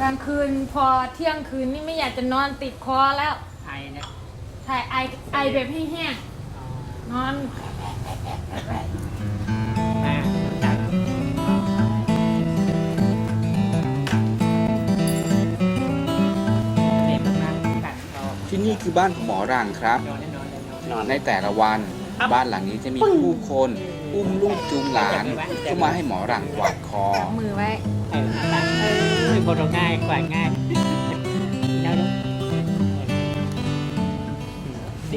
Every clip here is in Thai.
กลางคืนพอเที่ยงคืนนี่ไม่อยากจะนอนติดคอแล้วไอเนี่ย ถ่ายไอไอแบบให้แห้งอ๋อนอนอ่าจัดเด็กมากๆกันก็ที่นี่คือบ้านของหมอรังครับนอนแน่นอนเลยนอนในแต่ละวัน บ้านหลังนี้จะมีผู้คน อุ้มลูกจูงหลานเข้ามาให้หมอรังกวาดคอ จับมือไว้ เออตัดเออโบราณง่ายกว่าง่ายแล้วลูก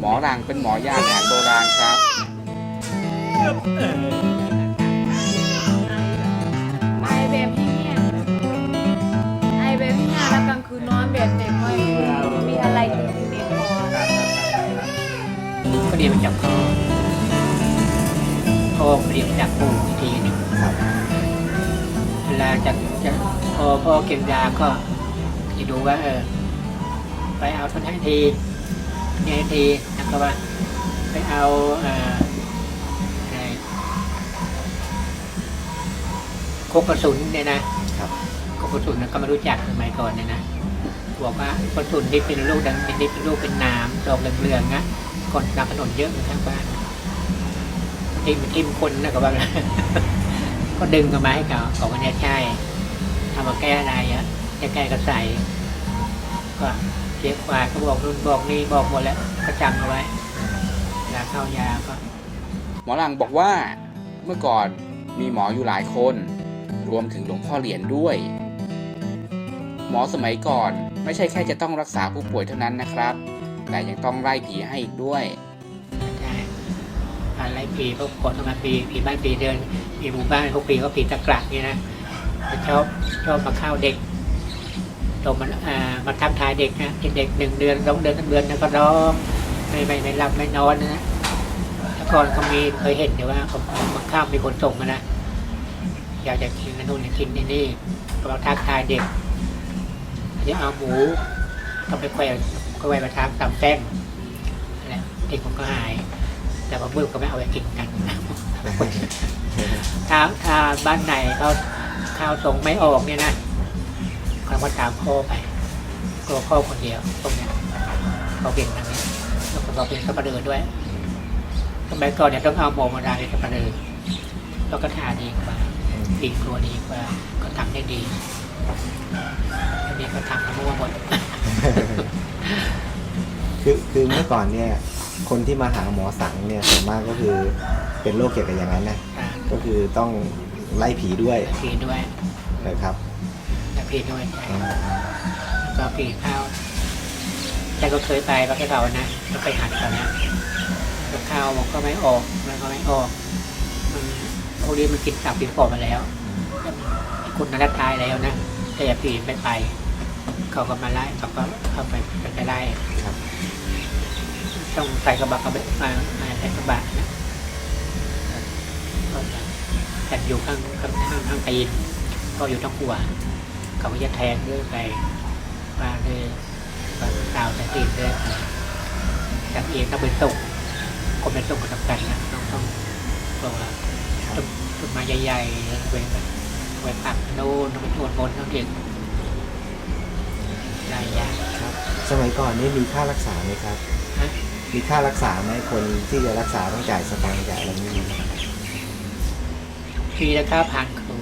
หมอรังเป็นหมอยาแผนโบราณครับ ไอแบบให้แห้งไอแบบให้แห้งแล้วกลางคืนนอนแบบเด็กไม่มีอะไรติดอยู่ในคอก็เรียนมาจากพ่ อพ่อเรียนมาจากปู่อีกทีหนึงเวลาจากจากพอพ่อเก็บยาก็จะดูว่า เออ ไปเอาทุนให้ทีเนี่ยให้ทีนะครับว่า ไปเอาเอ่ออะไรโคกกระสุนเนี่ยนะครับ โคกกระสุนนะก็ไม่รู้จักสมัยก่อนเนี่ยนะบอกว่ากระสุนที่เป็นลูกดังเป็นนี่เป็นลูกเป็นน้ำดอกเหลืองๆนะก่อนนำถนนเยอะอยู่ข้างบ้าน ทิมทิมคนนะก็ว่าก็ดึงกันมาให้เขาบอกว่าเนี่ยใช่ทำมาแก้อะไรอะจะแก้ก็ใส่ก็เช็คว่าเขาบอกนู่นบอกนี่บอกหมดแล้วก็จำเอาไว้เวลาเข้ายาก็หมอรังบอกว่าเมื่อก่อนมีหมออยู่หลายคน รวมถึงหลวงพ่อเหรียญด้วย หมอสมัยก่อนไม่ใช่แค่จะต้องรักษาผู้ป่วยเท่านั้นนะครับ แต่ยังต้องไล่ผีให้อีกด้วย อะไรปีพวกคนทำงานปีปีบ้านปีเดินปีหมู่บ้านพวกปีก็ปีตะกรักนี่นะชอบชอบมาเข้าเด็กตรงมันอ่ามาทักทายเด็กนะเด็กหนึ่งเดือนสองเดือนสามเดือนนะก็ร้องไม่ไม่ไม่หลับไม่นอนนะแต่ก่อนเขามีเคยเห็นอยู่ว่าเขามาข้ามมีคนส่งมานะอยากจะกินนู่นอยากกินนี่นี่ก็มาทักทายเด็กจะเอาหมูก็ไปแขวนก็ไว้มาทำตำแป้งเด็กผมก็หาย แต่พอมือก็ไม่เอาไปกินกันถ้าถ้าบ้านไหนเขาข้าวส่งไม่ออกเนี่ยนะเขาก็ตามพ่อไปกลัวพ่อคนเดียวตรงเนี้ยเขาเป็นอย่างนี้แล้วก็เขาเป็นสับปะเลือด้วยสมัยก่อนเนี่ยต้องเอาโมมาดาในสับปะเลือแล้วก็ทาดีกว่าดีกลัวดีกว่าก็ทำได้ดีอันนี้ก็ทำกันมั่วหมดคือคือเมื่อก่อนเนี่ย คนที่มาหาหมอสังเนี่ยส่วนมากก็คือเป็นโรคเกี่ยวกับอย่างนั้นนะอ่าก็คือต้องไล่ผีด้วยผีด้วยนะครับแต่ผีด้วยใช่อ่าแล้วก็ปีข้าวแต่ก็เคยไปพระแค่เขานะก็ไปหัดเขานะแล้วข้าวมันก็ไม่ออกมันก็ไม่ออก มันพวกนี้มันกินตับกินปอดมาแล้วไอ้คนนั้นตายแล้วนะแต่อย่าปีไม่ไป เขาก็มาไล่เขาก็เข้าไปไปไล่ ครับ ต้องใส่กระบะกระบะมามาใส่กระบะนะก็จะแต่อยู่ข้างข้างข้างข้างตีนก็อยู่ทั้งหัวเขาก็จะแทงด้วยไปมาเลยมาตาวแต่ตีนเลยจากเองต้องเป็นตุกคนเป็นตุกก็ทำกันนะต้องต้องบอกว่าต้นต้นไม้ใหญ่ๆไว้แบบไว้ปักโน่นต้องไปชวนบนต้องเด็กหลายอย่างครับ สมัยก่อนนี่มีค่ารักษาไหมครับ มีค่ารักษาไหมคนที่จะรักษาต้องจ่ายสตางค์จ่ายอะไรนี่ไหมปีละค่าพันครู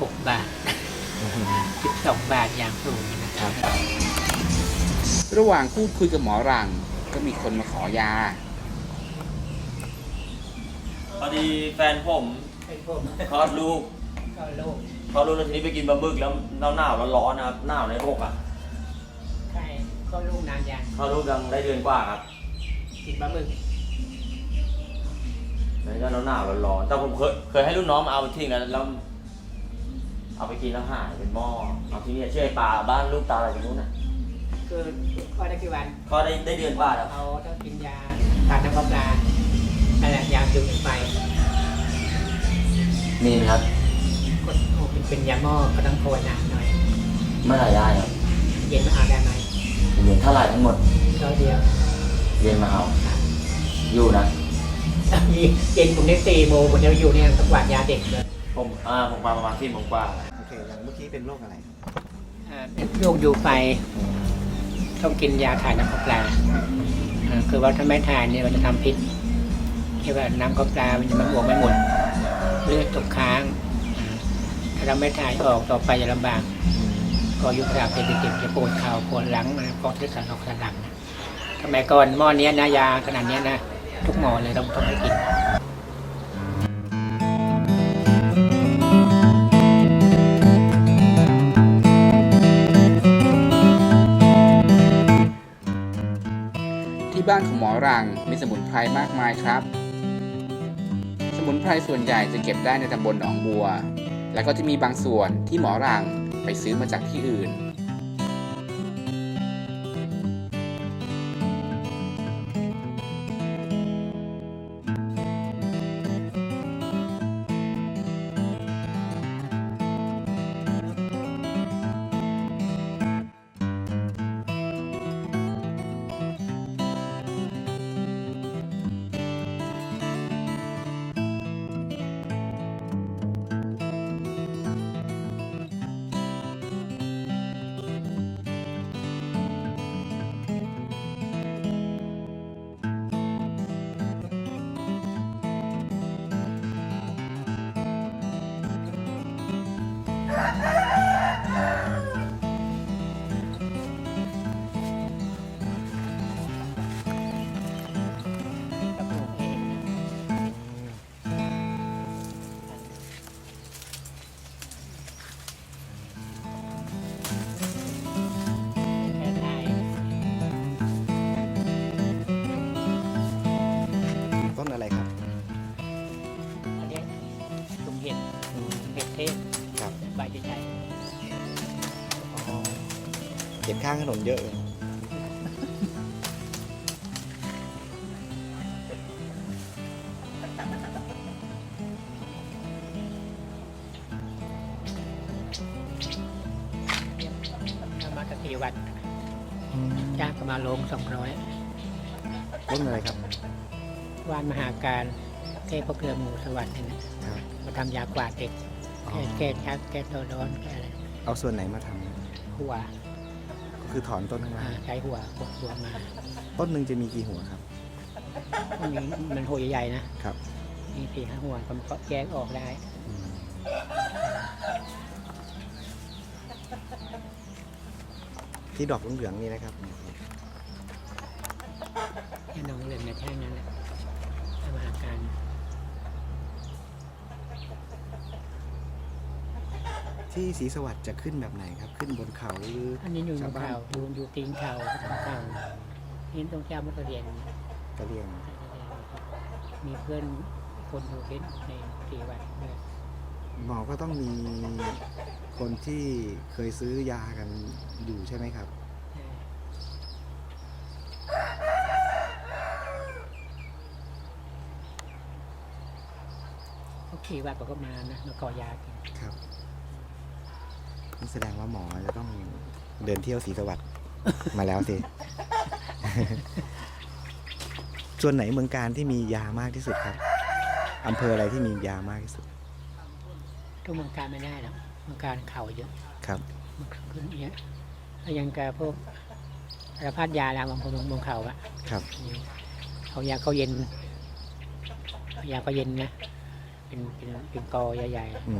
หกบาทสิบสองบาทอย่างสูงนะครับ ระหว่างพูดคุยกับหมอรังก็มีคนมาขอยา พอดีแฟนผมเป็นพวกคลอดลูกก็โลกคลอดลูกแล้วทีนี้ไปกินบะหมึกแล้วหนาวหนาวๆร้อนๆนะครับหนาวในอกอะใช่ก็ลูกนานยังคลอดลูกยังได้เดือนกว่าครับกินปลาหมึกแล้วก็หนาวหนาวๆร้อนๆแต่ผมเคยเคยให้ลูกน้องมาเอาไปทิ้งแล้วแล้วเอาไปกินแล้วหายเป็นหม้อเอาที่นี่เชื่อไอ้ปลาบ้านลูกตาอะไรตรงนู้นน่ะคือก็ได้กี่วันก็ได้ได้เดือนกว่าแล้วเขาต้องกินยาทานน้ำปลาปลานั่นแหละยาจุดไฟมีครับกดโอ้เป็นเป็นยาหม้อก็ต้องโคนนานหน่อยเมื่อไหร่ได้ครับเเย็นมาเอาได้ไหม เหรียญเท่าไหร่ทั้งหมดร้อยเดียวเย็นมาเอาอยู่นะมีเย็นผมได้สี่โมงผมจะอยู่เนี่ยสักวาดยาเด็กเลยผมอ่าผมมาประมาณที่โมงกว่าโอเคอย่างเมื่อกี้เป็นโรคอะไรครับอ่าเป็นโรคอยู่ไฟต้องกินยาถ่ายน้ำข้าวปลาอ่าคือว่าถ้าไม่ถ่ายเนี่ยมันจะทำพิษที่ว่าน้ำข้าวปลามันจะมันบวกไม่หมดเลือดตกค้างอ่าถ้าเราไม่ถ่ายออกต่อไปจะลำบาก ก็อยุขนาดเป็นเด็กๆจะปวดเข่าปวดหลังนะปวดที่สันหลังสันหลังนะสมัยก่อนหม้อนี้นะยาขนาดนี้นะทุกหมอเลยต้องต้องให้กินที่บ้านของหมอรังมีสมุนไพรมากมายครับ สมุนไพรส่วนใหญ่จะเก็บได้ในตำบลหนองบัว และก็จะมีบางส่วนที่หมอรัง ไปซื้อมาจากที่อื่น ใบใหญ่เห็นข้างถนนเยอะเลยๆถ้ามาตะกีวันจ้างก็มาลงสองร้อยต้นอะไรครับ วานมหาการเทพเครือหมูสวรรค์เนี่ยนะครับมาทำยากวาดเด็กอ๋อ แก้แก้ชักแก้ตัวร้อนแก้อะไรเอาส่วนไหนมาทำหัวก็คือถอนต้นข้างอ่าล่างใช้หัวกดหัวมาต้นหนึ่งจะมีกี่หัวครับ มันมีมันหัวใหญ่ๆนะครับ มีสี่ห้าหัวก็มันก็แยกออกได้ อืมที่ดอกเหลืองๆนี่นะครับแค่น้องเรียนในแท่งนั้นแหละทำอาการ ที่ศรีสวัสดิ์จะขึ้นแบบไหนครับ ขึ้นบนเขาหรืออันนี้อยู่บชาวนบ้านเขาอยู่อยู่ตีนเขาทางเขานี่ตรงเจ้ามัตเรียน กะเหรียงมีเพื่อนคนอยู่ที่ในตีวัดด้วยหมอก็ต้องมีคนที่เคยซื้อยากันอยู่ใช่ไหมครับเขาขี่วัดเขาก็มานะมาก่อยากินครับ นี่แสดงว่าหมอจะต้องเดินเที่ยวศรีสวัสดิ์มาแล้วสิ ส่วนไหนเมืองการที่มียามากที่สุดครับอำเภออะไรที่มียามากที่สุดทุกเมืองการไม่ได้หรอกเมืองการเขาเยอะครับมันขึ้นเยอะแล้วยังกับพวกสารพัดยาแล้วบางคนบนเขาอะครับ เอายาเขาเย็นเอายาเขาเย็นนะ เป็นเป็นเป็นกอใหญ่อื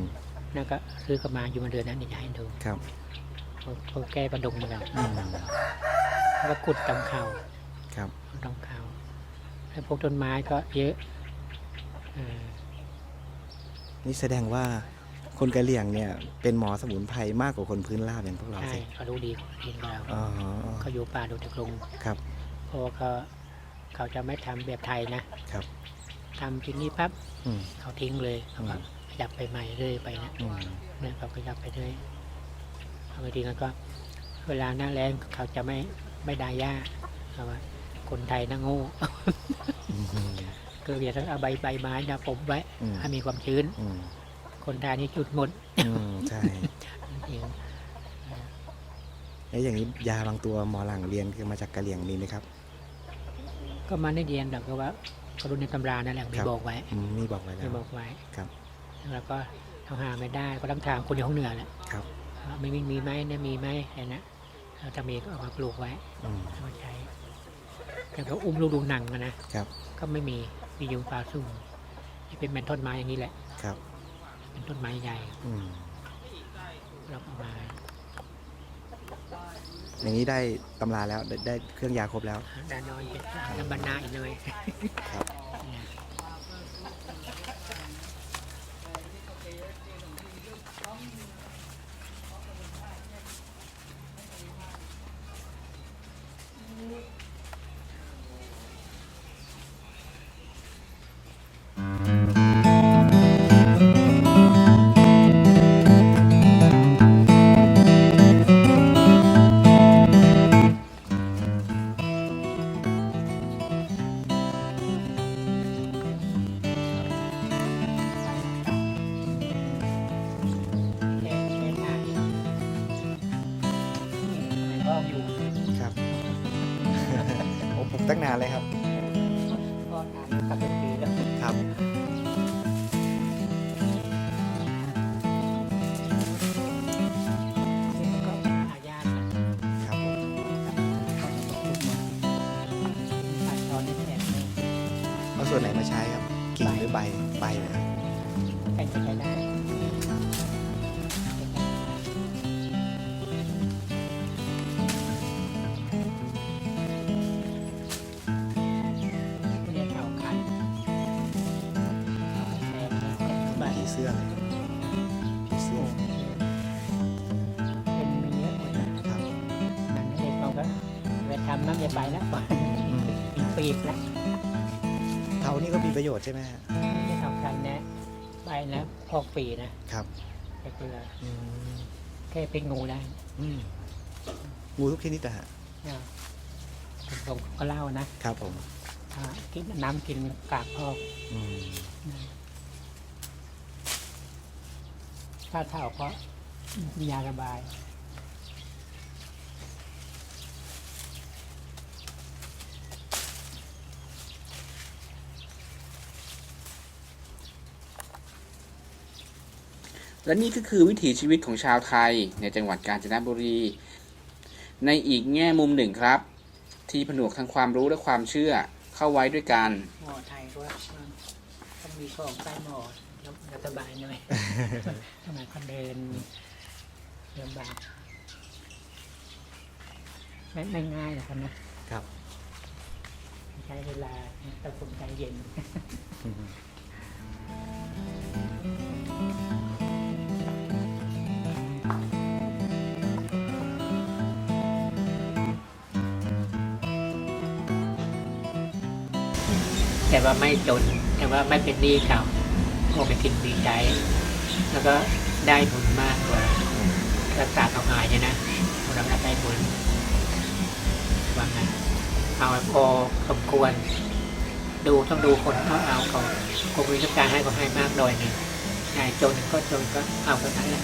มๆนั่นก็ซื้อกลับมาอยู่มาเดือนนั้นนี่จะให้ดูครับเขาเขาแก้กระดุมมาแล้วอืมแล้วก็ขุดตำเข่าครับตำเข่าแล้วพวกต้นไม้ก็เยอะเออนี่แสดงว่าคนกะเหรี่ยงเนี่ยเป็นหมอสมุนไพรมากกว่าคนพื้นราบอย่างพวกเราใช่สิเขารู้ดีกว่าดีกว่าเราอ๋อเขาอยู่ป่าดูตะกรุงครับเพราะว่าเขาเขาจะไม่ทำแบบไทยนะครับทำที่นี่ปั๊บอืมเขาทิ้งเลยเขาก็อืม ขยับไปใหม่เรื่อยไปนะอืมเนี่ยเขาขยับไปเรื่อยเอาไปทีแล้วก็ เวลาหน้าแรงเขาจะไม่ไม่ดาย่าเขาว่าคนไทยน่าโง่อืมคืออย่าต้องเอาใบใบไม้นะผมไว้อืมให้มีความชื้นอืมคนไทยนี่จุดหมดอืมใช่จริงแล้วอย่างนี้ยาบางตัวหมอหลังเรียนคือมาจากกะเหรี่ยงมีไหมครับ ก็มาได้เรียนแต่ก็ว่าเขาดูในตำรานั่นแหละมีครับบอกไว้อืมมีบอกไว้แล้มีวบอกไว้ครับ แล้วก็ทำหาไม่ได้ก็ต้องถามคนในห้องเหนือแหละครับว่าไม่มีมีไหมเนี่ยมีไหมอะไรนะแล้วถ้ามีก็เอามาปลูกไว้อืมเอามาใช้แต่ก็อุ้มลูกดูหนังอะนะครับ ก็ไม่มีมีอยู่ป่าสุ่มที่เป็นแมนต้นไม้อย่างนี้แหละครับ เป็นต้นไม้ใหญ่อืมเราเอามาอย่างนี้ได้ตำราแล้วได้ได้เครื่องยาครบแล้วดานอนเป็นน้ำบรรณาอีกเลยครับ เสื้อเลยผีเสื้อเป็นมีเยอะเลยนะครับนั่นเองเราก็ไปทำน้ำยาใบแล้วมีปีกแล้วเทานี่ก็มีประโยชน์ใช่ไหมฮะที่สำคัญนะใบแล้วพอกปีนะครับไปเกลืออืมแค่เป็นงูได้อืมงูทุกชนิดอะฮะผมก็เล่านะครับผมอ่ากินน้ำกินกากพอกอืม ถ้าเท่าเพราะมียาระบาย และนี่ก็คือวิถีชีวิตของชาวไทยในจังหวัดกาญจนบุรี ในอีกแง่มุมหนึ่งครับ ที่ผนวกทั้งความรู้และความเชื่อเข้าไว้ด้วยกัน หมอไทยก็ต้องมีของใต้หมอ แล้วจะสบายหน่อยทำไมคนเดินลำบากไม่ไม่ง่ายหรอกครับนะครับ ใช้เวลาแต่คนใจเย็นอืมแต่ว่าไม่จน แต่ว่าไม่เป็นหนี้เขา โอไปกินดีใจ แล้วก็ได้บุญมากกว่า รักษาเขาหายเนี่ยนะเราได้บุญว่างั้นเอาพอสมควร ดูต้องดูคนเขาเอาเขาคงมีต้องการให้ก็ให้มากหน่อยหนึ่งนายจนก็จนก็เอาเท่านั้นแหละ